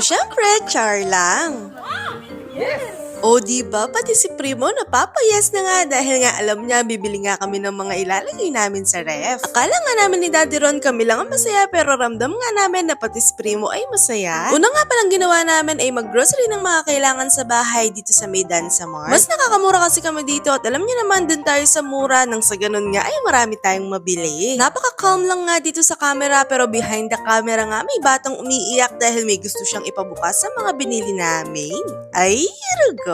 Pero syempre, char lang. O di ba pati si Primo napapayas na nga dahil nga alam niya bibili nga kami ng mga ilalagay namin sa ref. Akala nga namin ni Daddy Ron kami lang ang masaya pero ramdam nga namin na pati si Primo ay masaya. Una nga palang ginawa namin ay maggrocery ng mga kailangan sa bahay dito sa Maidan sa Mart. Mas nakakamura kasi kami dito at alam niyo naman din tayo sa mura nang sa ganun nga ay marami tayong mabili. Napaka-calm lang nga dito sa camera pero behind the camera nga may batang umiiyak dahil may gusto siyang ipabukas sa mga binili namin. Ay, rugo.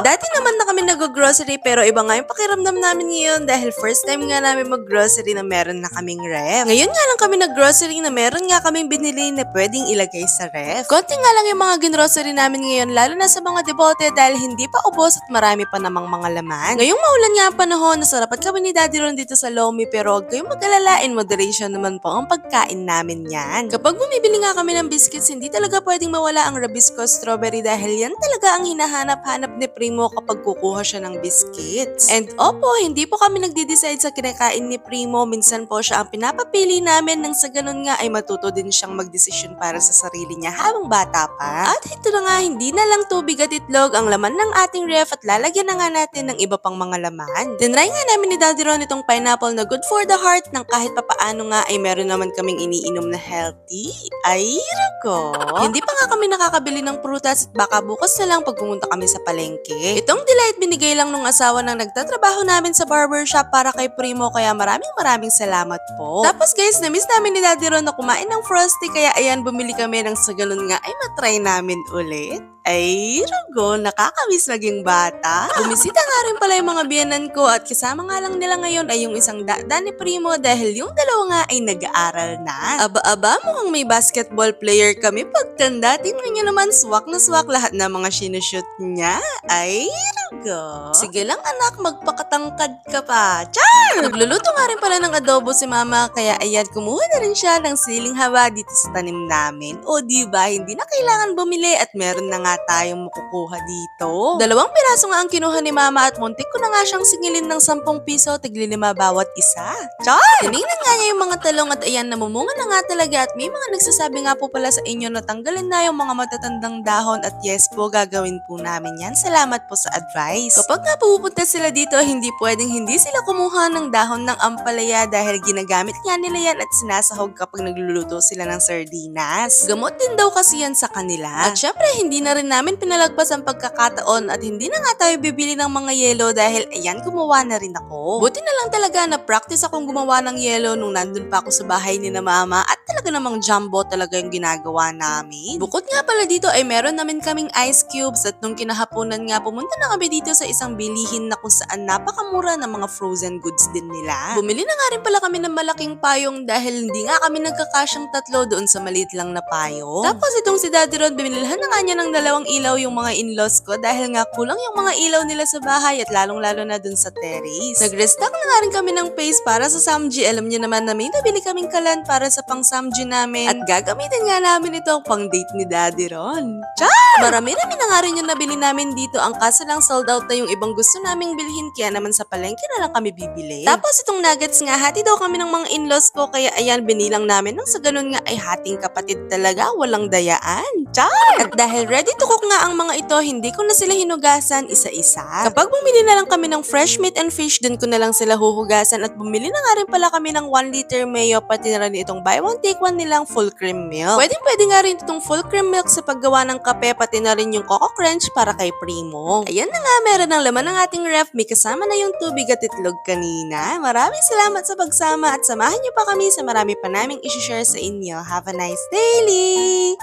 Dati naman na kami nag-grocery pero iba nga yung pakiramdam namin ngayon dahil first time nga namin mag-grocery na meron na kaming ref. Ngayon nga lang kami nag-grocery na meron nga kaming binili na pwedeng ilagay sa ref. Konti nga lang yung mga ginrocery namin ngayon lalo na sa mga debote dahil hindi pa ubos at marami pa namang mga laman. Ngayong maulan nga ang panahon, nasarapat kami ni Daddy Ron dito sa Lomi pero huwag kayong mag-alala in moderation naman po ang pagkain namin yan. Kapag bumibili nga kami ng biscuits, hindi talaga pwedeng mawala ang Rabisco strawberry dahil yan talaga ang hinahanap-hanap ni Primo kapag kukuha siya ng biscuits. And opo, hindi po kami nagde-decide sa kinakain ni Primo. Minsan po siya ang pinapapili namin nang sa ganun nga ay matuto din siyang magdesisyon para sa sarili niya habang bata pa. At ito na nga, hindi na lang tubig at itlog ang laman ng ating ref at lalagyan na nga natin ng iba pang mga laman. Tinry nga namin ni Daddy Ron itong pineapple na good for the heart nang kahit papaano nga ay meron naman kaming iniinom na healthy. Ay, ko. Hindi pa nga kami nakakabili ng prutas at baka bukas na lang pag pumunta kami sa palengke. Itong delight binigay lang nung asawa ng nagtatrabaho namin sa barbershop para kay Primo kaya maraming maraming salamat po. Tapos guys, na-miss namin ni Daddy Ron na kumain ng frosty kaya ayan bumili kami ng sa ganun nga ay matry namin ulit. Ay, Rugo, nakakamiss maging bata. Bumisita nga rin pala yung mga biyanan ko at kasama nga lang nila ngayon ay yung isang dada ni Primo dahil yung dalawa nga ay nag-aaral na. Aba-aba, mukhang may basketball player kami pagtanda. Tingnan niyo naman, swak na swak lahat ng mga sinushoot niya. Ay, Rugo. Sige lang anak, magpakatangkad ka pa. Char! Nagluluto nga rin pala ng adobo si mama kaya ayan, kumuha na rin siya ng siling haba dito sa tanim namin. O di ba hindi na kailangan bumili at meron na nga tayong makukuha dito. Dalawang piraso nga ang kinuha ni mama at muntik ko na nga siyang singilin ng 10 piso tiglilima bawat isa. Char! Tinignan nga niya yung mga talong at ayan, namumunga na nga talaga at may mga nagsasabi nga po pala sa inyo na tanggalin na yung mga matatandang dahon at yes po, gagawin po namin yan. Salamat po sa advice. Kapag nga pupunta sila dito, hindi pwedeng hindi sila kumuha ng dahon ng ampalaya dahil ginagamit nga nila yan at sinasahog kapag nagluluto sila ng sardinas. Gamot din daw kasi yan sa kanila. At syempre, hindi na rin namin pinalagpas ang pagkakataon at hindi na nga tayo bibili ng mga yelo dahil ayan, gumawa na rin ako. Buti na lang talaga na practice akong gumawa ng yelo nung nandun pa ako sa bahay ni na mama at talaga namang jumbo talaga yung ginagawa namin. Bukod nga pala dito ay meron namin kaming ice cubes at nung kinahaponan nga pumunta na kami dito sa isang bilihin na kung saan napakamura ng mga frozen goods din nila. Bumili na nga rin pala kami ng malaking payong dahil hindi nga kami nagkakasyang tatlo doon sa maliit lang na payong. Tapos itong si Daddy Ron, binilhan na nga niya ng dalawang ilaw yung mga in-laws ko dahil nga kulang yung mga ilaw nila sa bahay at lalong-lalo na dun sa terrace. Nag-restock na nga rin kami ng paste para sa Samji. Alam niyo naman na may nabili kaming kalan para sa pang Samji namin at gagamitin nga namin ito pang date ni Daddy Ron. Char! Marami-rami na nga rin yung nabili namin dito. Ang kaso lang sold out na yung ibang gusto naming bilhin kaya naman sa palengke na lang kami bibili. Tapos itong nuggets nga, hati daw kami ng mga in-laws ko kaya ayan binilang namin nang sa ganun nga ay hating kapatid talaga, walang dayaan. Char! At dahil ready to cook nga ang mga ito, hindi ko na sila hinugasan isa-isa. Kapag bumili na lang kami ng fresh meat and fish, dun ko na lang sila huhugasan at bumili na nga rin pala kami ng 1 liter mayo pati na rin itong buy one take one nilang full cream milk. Pwede pwede nga rin itong full cream milk sa paggawa ng kape pati na rin yung Coco Crunch para kay Primo. Ayan na nga, meron ng laman ng ating ref. May kasama na yung tubig at itlog kanina. Maraming salamat sa pagsama at samahan niyo pa kami sa marami pa naming isi-share sa inyo. Have a nice daily!